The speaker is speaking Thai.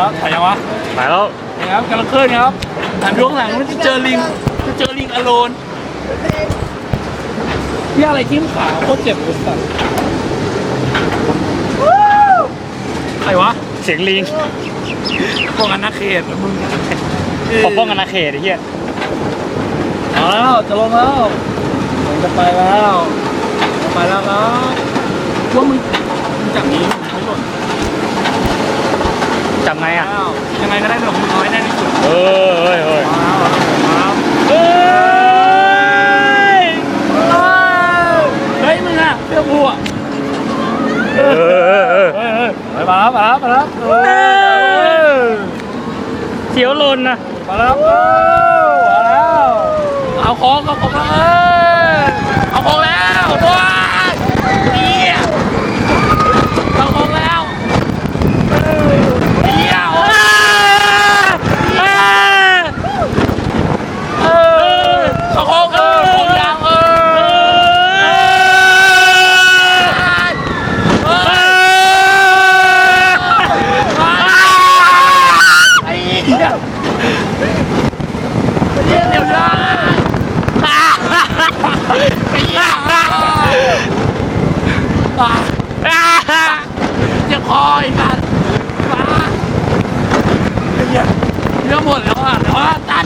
แล้วถ่ายยังวะไปแล้วนะครับกำลังเคลื่อนครับหันดูข้างหลังมันจะเจอลิงจะเจอลิงอโลนที่อะไรทิ่มขาโคตรเจ็บเลยสัสใครวะเสียงลิงป้องกันนักเขตมึงปกป้องกันนาเขตไอ้เหี้ยเอาแล้วจะลงแล้วผมจะไปแล้วจะไปแล้วครับว่ามึงมึงจับนี้ไม่หล่นจำ ไงอะแล้วยังไงก็ได้เดี๋ยวมึงน้อยแน่ที่สุดเออเฮ้ยเฮ้ยมาแล้วมาแล้วเฮ้ยเฮ้ยมึงอะเสื้อผูอะเออเออเออเฮ้ยเฮ้ยไปมาแล้วมาแล้วมาแล้วเออเขียวลนนะมาแล้วมาแล้วเอาของเอาของแล้วเอาของแล้วด้วยเฮียเอาของแล้วเฮียโอ้ยเออเอาของเออของยางเออไอ้เหี้ยเดี๋ยวเดี๋ยวนะไอ้เหี้ย จะคอยกันเยอะหมดแล้วอะแต่ว่าตัด